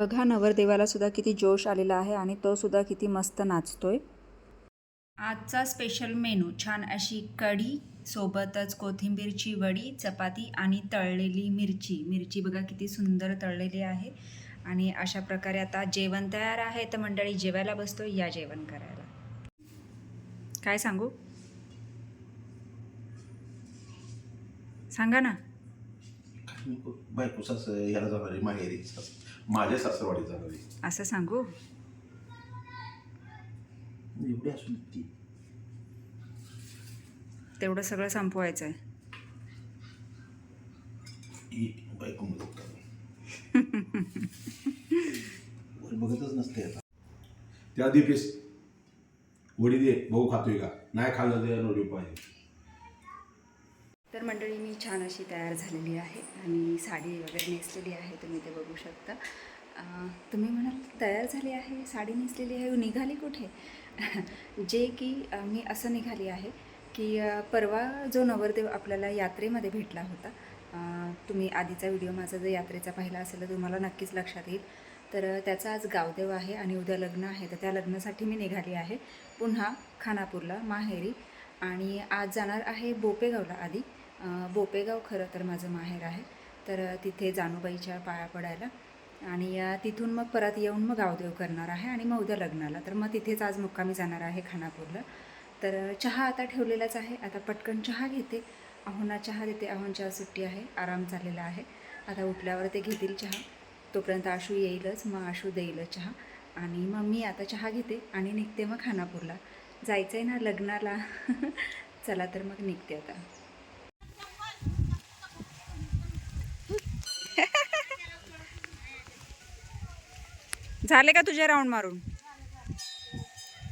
बघा नवरदेवाला सुद्धा किती जोश आलेला आहे आणि तो सुद्धा किती मस्त नाचतोय. आजचा स्पेशल मेनू छान अशी कढी सोबतच कोथिंबीरची वडी चपाती आणि तळलेली मिरची. मिरची बघा किती सुंदर तळलेली आहे. आणि अशा प्रकारे आता जेवण तयार आहे. तर मंडळी जेवायला बसतो या जेवण करायला. काय सांगू? सांगा ना. बायको सास ह्याला जाणार आहे माहेरी. सास माझ्या सासरवाडी जाणार आहे असं सांगू? एवढी असून ती. तेवढं सगळं संपवायचं आहे. ही बायको वर बघतच नसते आता. त्या दीपेस वडी दे भाऊ खातोय का? नाही खाल्लं ते नोडी पाहिजे तर मंडळी मी छान अशी तयार झालेली आहे आणि साडी वगैरे नेसलेली आहे तुम्ही ते बघू शकता. तुम्ही म्हणाल तयार झाली आहे साडी नेसलेली आहे निघाली कुठे? जे की मी असं निघाली आहे की परवा जो नवरदेव आपल्याला यात्रेमध्ये भेटला होता तुम्ही आधीचा व्हिडिओ माझा जर यात्रेचा पाहिला असेल तर तुम्हाला नक्कीच लक्षात येईल. तर त्याचा आज गावदेव आहे आणि उद्या लग्न आहे तर त्या लग्नासाठी मी निघाली आहे. पुन्हा खानापूरला माहेरी. आणि आज जाणार आहे बोपेगावला आधी. बोपेगाव खरं तर माझं माहेर आहे. तर तिथे जानूबाईच्या पाया पडायला आणि तिथून मग परत येऊन मग गावदेव करणार आहे आणि मग उद्या लग्नाला. तर मग तिथेच आज मुक्कामी जाणार आहे खानापूरला. तर चहा आता ठेवलेलाच आहे. आता पटकन चहा घेते. अहोना चहा देते. अहोन चहा सुट्टी आहे. आराम झालेला आहे. आता उठल्यावर ते घेतील चहा. तोपर्यंत आशू येईलच. मग आशू देईलच चहा. आणि मग मी आता चहा घेते आणि निघते मग खानापूरला. जायचं आहे ना लग्नाला. चला तर मग निघते आता. झाले का तुझे राऊंड मारून?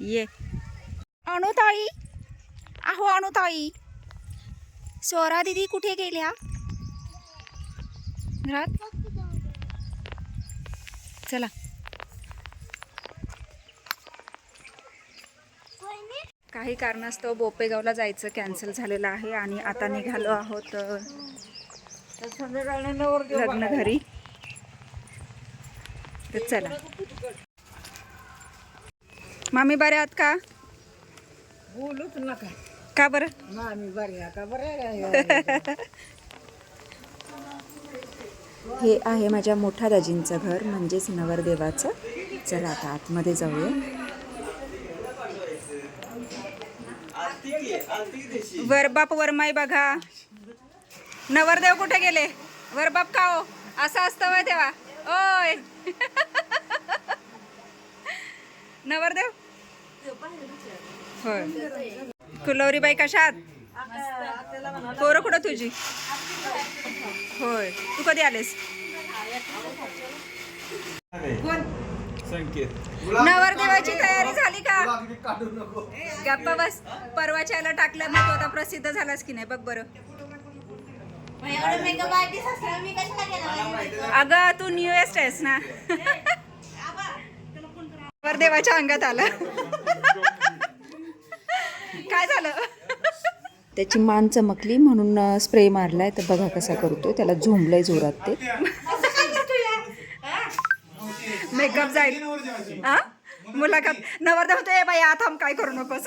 ये. अनुताई अहो अनुताई स्वरा दिदी कुठे गेल्या? घरात? चला. काही कारणास्तव बोपेगावला जायचं कॅन्सल झालेलं आहे आणि आता निघालो आहोत लग्न घरी तर चला. मामी बरे आहात का? बोलूच नका. का बरं? मामी बरी आता बरं हे आहे माझ्या मोठ्या दाजींचं घर म्हणजेच नवरदेवाचं. चला आता आतमध्ये जाऊया. वरबाप वरमाई बघा. नवरदेव कुठे गेले? वरबाप का हो? असं असतं वय तेव्हा. ओय. नवरदेव? होय. कुलवरीबाई कशात पोरं कुठं तुझी? होय. तू कधी आलेस? नवरदेवाची तयारी झाली का? गप्पा बस. परवाच्या याला टाकलं मग तू आता प्रसिद्ध झालास की नाही? बघ बरं. अगं तू न्यूएस्ट आहेस ना? नवरदेवाच्या अंगात आलं. काय झालं? त्याची मान चमकली म्हणून स्प्रे मारलाय. तर बघा कसा करतोय. त्याला झोंबलंय जोरात ते. मेकअप जाईल. हा? मुलाखत. नवरदेव म्हणतो ए बाई आता काय करू नकोस.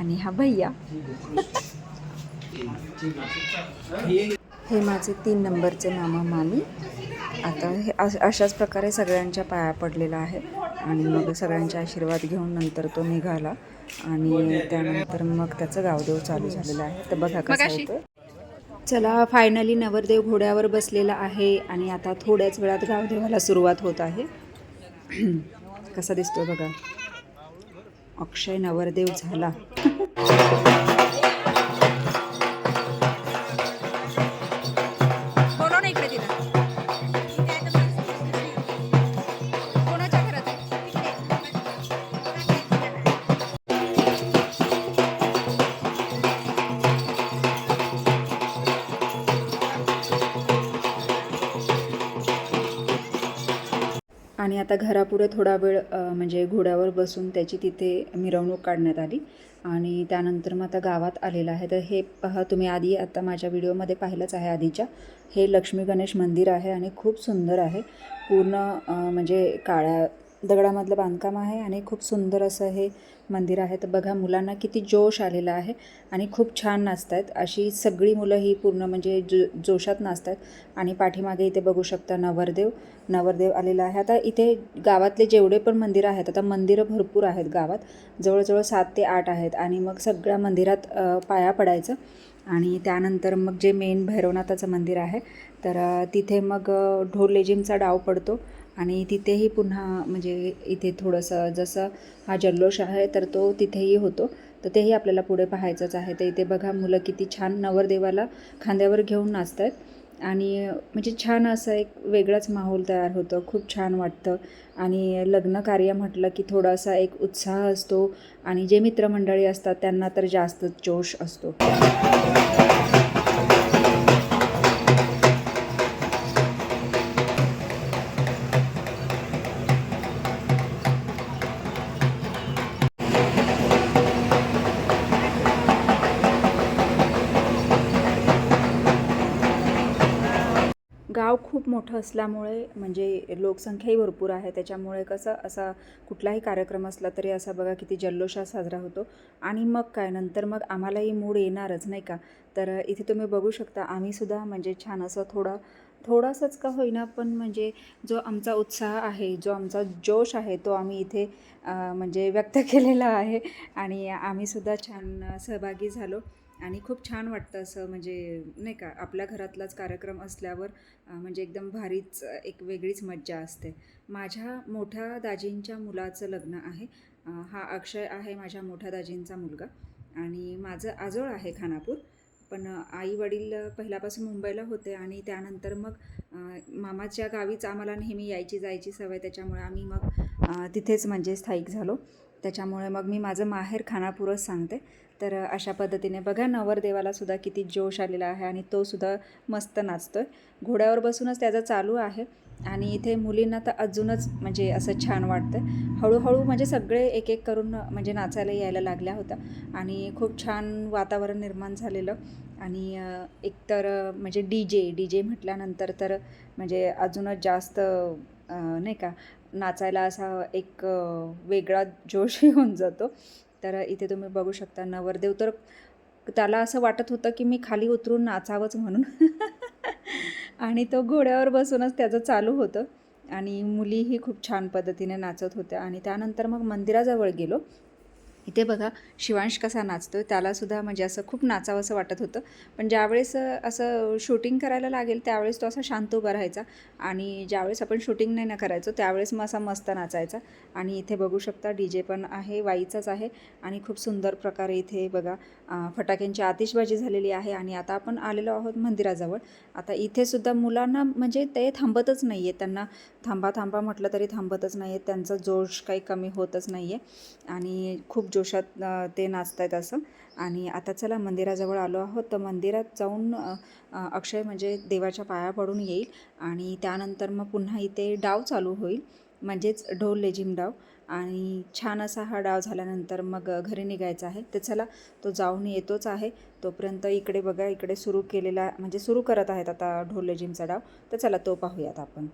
आणि हा भैया. हे माझे तीन नंबरचे मामा मामी आता हे अश- अशाच प्रकारे सगळ्यांच्या पाया पडलेला आहे आणि मग सगळ्यांचे आशीर्वाद घेऊन नंतर तो निघाला. आणि त्यानंतर मग त्याचं गावदेव चालू झालेलं आहे. तर बघा कसं होतं चला फायनली नवरदेव घोड्यावर बसलेला आहे आणि आता थोड्याच वेळात गावदेवाला सुरुवात होत आहे. कसा दिसतोय बघा. अक्षय नवरदेव झाला. आणि आता घरापुढं थोडा वेळ म्हणजे घोड्यावर बसून त्याची तिथे मिरवणूक काढण्यात आली. आणि त्यानंतर मग आता गावात आलेलं आहे. तर हे पहा तुम्ही आधी आता माझ्या व्हिडिओमध्ये पाहिलंच आहे आधीच्या. हे लक्ष्मी गणेश मंदिर आहे आणि खूप सुंदर आहे. पूर्ण म्हणजे काळ्या दगडामधलं बांधकाम आहे आणि खूप सुंदर असं हे मंदिर आहे. तर बघा मुलांना किती जोश आलेला आहे आणि खूप छान नाचत आहेत अशी सगळी मुलं ही पूर्ण म्हणजे जो जोशात नाचत आहेत आणि पाठीमागे इथे बघू शकता नवरदेव नवरदेव आलेला आहे. आता इथे गावातले जेवढे पण मंदिरं आहेत आता मंदिरं भरपूर आहेत गावात. जवळजवळ सात ते आठ आहेत आणि मग सगळ्या मंदिरात पाया पडायचं. आणि त्यानंतर मग जे मेन भैरवनाथाचं मंदिर आहे तर तिथे मग ढोल लेझिमचा डाव पडतो. आणि तिथेही पुन्हा म्हणजे इथे थोडंसं जसं हा जल्लोष आहे तर तो तिथेही होतो. तर तेही आपल्याला पुढे पाहायचंच आहे. तर इथे बघा मुलं किती छान नवरदेवाला खांद्यावर घेऊन नाचत आहेत आणि म्हणजे छान असं एक वेगळाच माहोल तयार होतं. खूप छान वाटतं. आणि लग्न कार्य म्हटलं की थोडासा एक उत्साह असतो. आणि जे मित्रमंडळी असतात त्यांना तर जास्तच जोश असतो. मोठं असल्यामुळे म्हणजे लोकसंख्याही भरपूर आहे. त्याच्यामुळे कसं असा कुठलाही कार्यक्रम असला तरी असा बघा किती जल्लोषात साजरा होतो. आणि मग काय? नंतर मग आम्हालाही मूड येणारच नाही का? तर इथे तुम्ही बघू शकता आम्हीसुद्धा म्हणजे छान असं थोडं थोडासाच का होईना पण म्हणजे जो आमचा उत्साह आहे जो आमचा जोश आहे तो आम्ही इथे म्हणजे व्यक्त केलेला आहे. आणि आम्हीसुद्धा छान सहभागी झालो. आणि खूप छान वाटतं असं म्हणजे नाही का आपल्या घरातलाच कार्यक्रम असल्यावर म्हणजे एकदम भारीच एक वेगळीच मज्जा असते. माझ्या मोठ्या दाजींच्या मुलाचं लग्न आहे. हा अक्षय आहे माझ्या मोठ्या दाजींचा मुलगा आणि माझं आजोळ आहे खानापूर. पण आई वडील पहिल्यापासून मुंबईला होते आणि त्यानंतर मग मामाच्या गावीच आम्हाला नेहमी यायची जायची सवय त्याच्यामुळे आम्ही मग तिथेच म्हणजे स्थायिक झालो. त्याच्यामुळे मग मी माझं माहेर खानापूरच सांगते. तर अशा पद्धतीने बघा नवरदेवाला सुद्धा किती जोश आलेला आहे आणि तो सुद्धा मस्त नाचतोय. घोड्यावर बसूनच त्याचं चालू आहे आणि इथे मुलींना तर अजूनच म्हणजे असं छान वाटतं हळूहळू म्हणजे सगळे एक एक करून म्हणजे नाचायला यायला लागल्या होत्या आणि खूप छान वातावरण निर्माण झालेलं आणि एकतर म्हणजे डी जे डी जे म्हटल्यानंतर तर म्हणजे अजूनच जास्त नाही का नाचायला असा एक वेगळा जोश येऊन जातो. तर इथे तुम्ही बघू शकता नवरदेव. तर त्याला असं वाटत होतं की मी खाली उतरून नाचावंच म्हणून. आणि तो घोड्यावर बसूनच त्याचं चालू होतं. आणि मुलीही खूप छान पद्धतीने नाचत होत्या. आणि त्यानंतर मग मंदिराजवळ गेलो. इथे बघा शिवांश कसा नाचतो त्यालासुद्धा म्हणजे असं खूप नाचावंसं वाटत होतं. पण ज्यावेळेस असं शूटिंग करायला लागेल त्यावेळेस तो असा शांत उभा राहायचा. आणि ज्यावेळेस आपण शूटिंग नाही ना करायचो त्यावेळेस मग असा मस्त नाचायचा. आणि इथे बघू शकता डी जे पण आहे वाईचाच आहे. आणि खूप सुंदर प्रकारे इथे बघा फटाक्यांची आतिषबाजी झालेली आहे. आणि आता आपण आलेलो आहोत मंदिराजवळ. आता इथेसुद्धा मुलांना म्हणजे ते थांबतच नाही आहे त्यांना थांबा थांबा म्हटलं तरी थांबतच नाही आहे त्यांचा जोश काही कमी होतच नाही आहे आणि खूप जोशात ते नाचत आहेत असं. आणि आता चला मंदिराजवळ आलो आहोत. तर मंदिरात जाऊन अक्षय म्हणजे देवाच्या पाया पडून येईल. आणि त्यानंतर मग पुन्हा इथे डाव चालू होईल. म्हणजेच ढोल लेझिम डाव. आणि छान असा हा डाव झाल्यानंतर मग घरी निघायचा आहे. तर चला तो जाऊन येतोच आहे. तोपर्यंत इकडे बघा इकडे सुरू केलेला म्हणजे सुरू करत आहेत आता ढोल लेझिमचा डाव. तर चला तो पाहूयात आपण.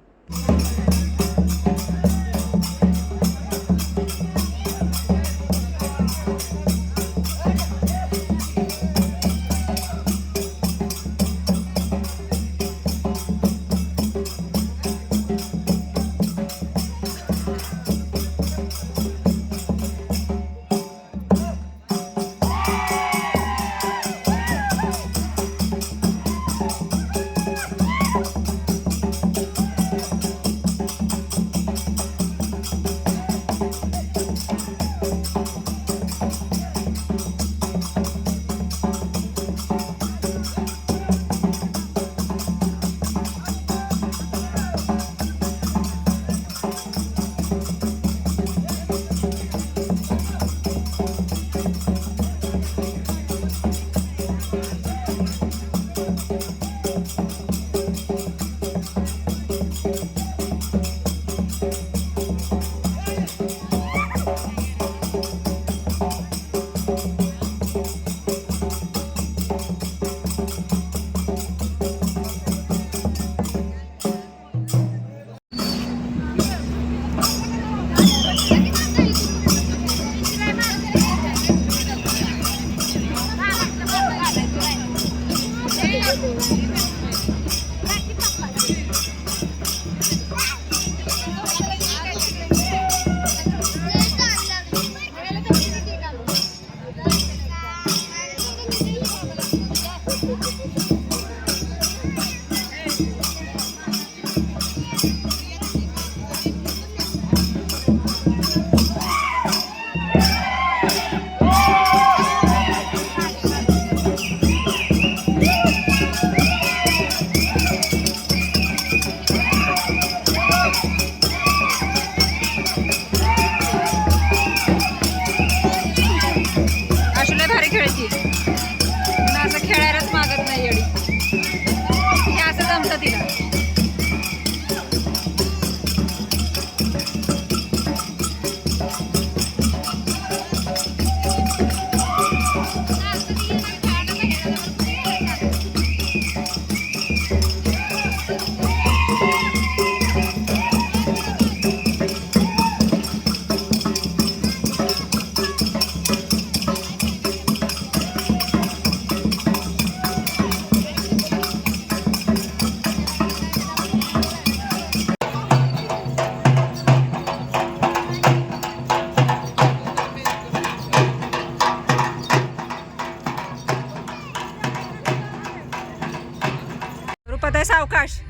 सावकाश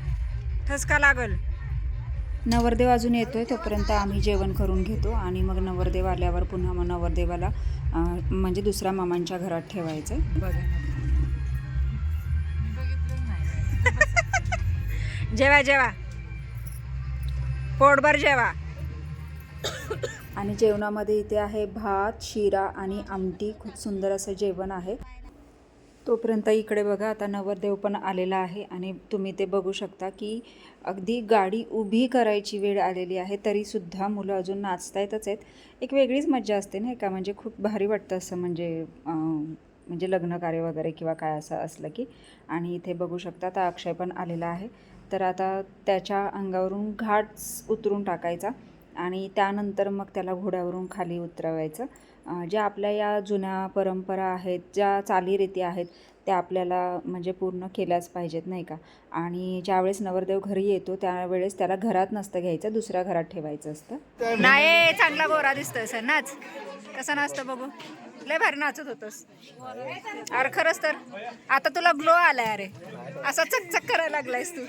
ठसका लागल. नवरदेव अजून येतोय तोपर्यंत आम्ही जेवण करून घेतो आणि मग नवरदेव आल्यावर पुन्हा मग नवरदेवाला म्हणजे दुसऱ्या मामांच्या घरात ठेवायचं जेवा जेवा. पोटभर जेवा. आणि जेवणामध्ये इथे आहे भात शिरा आणि आमटी. खूप सुंदर असं जेवण आहे. तोपर्यंत इकडे बघा आता नवरदेव पण आलेला आहे आणि तुम्ही ते बघू शकता की अगदी गाडी उभी करायची वेळ आलेली आहे तरीसुद्धा मुलं अजून नाचतायतच आहेत. एक वेगळीच मज्जा असते नाही का? म्हणजे खूप भारी वाटतं असं म्हणजे म्हणजे लग्न कार्य वगैरे किंवा काय असं असलं की. आणि इथे बघू शकता आता अक्षय पण आलेला आहे. तर आता त्याच्या अंगावरून घाट उतरून टाकायचा आणि त्यानंतर मग त्याला घोड्यावरून खाली उतरवायचं. ज्या आपल्या या जुन्या परंपरा आहेत ज्या चालीरीती आहेत त्या आपल्याला म्हणजे पूर्ण केल्याच पाहिजेत नाही का? आणि ज्यावेळेस नवरदेव घरी येतो त्यावेळेस त्याला घरात नसतं घ्यायचं दुसऱ्या घरात ठेवायचं असतं. नाही चांगला गोरा दिसतोय सर नाच. कसं नाचतं बघू? लय भारी नाचत होतस. अरे खरंच तर. आता तुला ग्लो आलाय अरे. असा चकचक करायला लागलायस तू.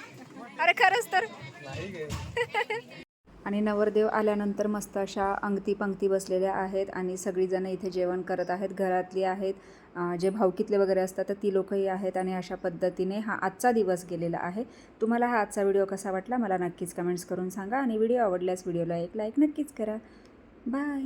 अरे खरंच तर. आणि नवरदेव आल्यानंतर मस्त अशा अंगती पंक्ती बसलेल्या आहेत आणि सगळीजणं इथे जेवण करत आहेत घरातली आहेत. जे भावकीतले वगैरे असतात तर ती लोकही आहेत आणि अशा पद्धतीने हा आजचा दिवस गेलेला आहे. तुम्हाला हा आजचा व्हिडिओ कसा वाटला मला नक्कीच कमेंट्स करून सांगा आणि व्हिडिओ आवडल्यास व्हिडिओला एक लाईक नक्कीच करा. बाय.